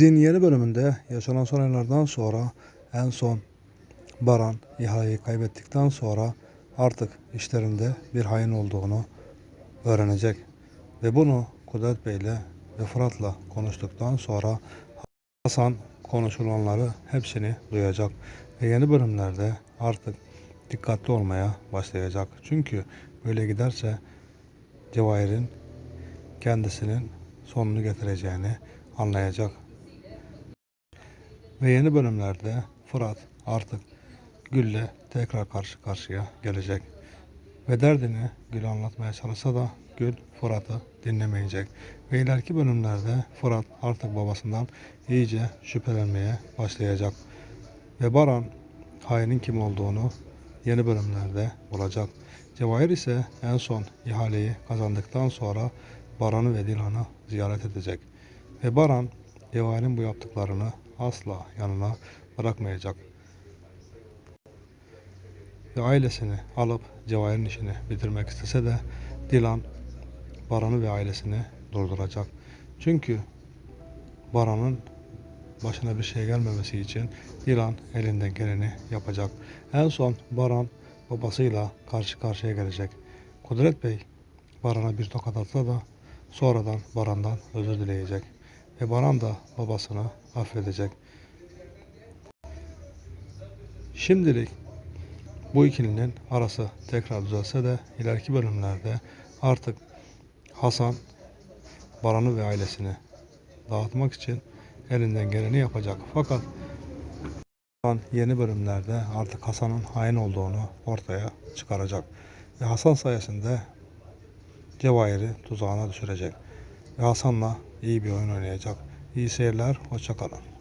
Dizinin yeni bölümünde yaşanan son olaylardan sonra en son Baran ihaleyi kaybettikten sonra artık işlerinde bir hain olduğunu öğrenecek. Ve bunu Kudret Bey ile ve Fırat'la konuştuktan sonra Hasan konuşulanları hepsini duyacak. Ve yeni bölümlerde artık dikkatli olmaya başlayacak. Çünkü böyle giderse Cevahir'in kendisinin sonunu getireceğini anlayacak. Ve yeni bölümlerde Fırat artık Gül'le tekrar karşı karşıya gelecek. Ve derdini Gül'e anlatmaya çalışsa da Gül Fırat'ı dinlemeyecek. Ve ileriki bölümlerde Fırat artık babasından iyice şüphelenmeye başlayacak. Ve Baran hainin kim olduğunu yeni bölümlerde bulacak. Cevahir ise en son ihaleyi kazandıktan sonra Baran'ı ve Dilan'ı ziyaret edecek. Ve Baran Cevahir'in bu yaptıklarını asla yanına bırakmayacak. Ve ailesini alıp Cevahir'in işini bitirmek istese de Dilan Baran'ı ve ailesini durduracak. Çünkü Baran'ın başına bir şey gelmemesi için Dilan elinden geleni yapacak. En son Baran babasıyla karşı karşıya gelecek. Kudret Bey Baran'a bir tokat atsa da sonradan Baran'dan özür dileyecek. Ve Baran da babasını affedecek. Şimdilik bu ikilinin arası tekrar düzelse de ileriki bölümlerde artık Hasan Baran'ı ve ailesini dağıtmak için elinden geleni yapacak. Fakat yeni bölümlerde artık Hasan'ın hain olduğunu ortaya çıkaracak. Ve Hasan sayesinde Cevahir'i tuzağına düşürecek. Ve Hasan'la iyi bir oyun oynayacak. İyi seyirler, hoşçakalın.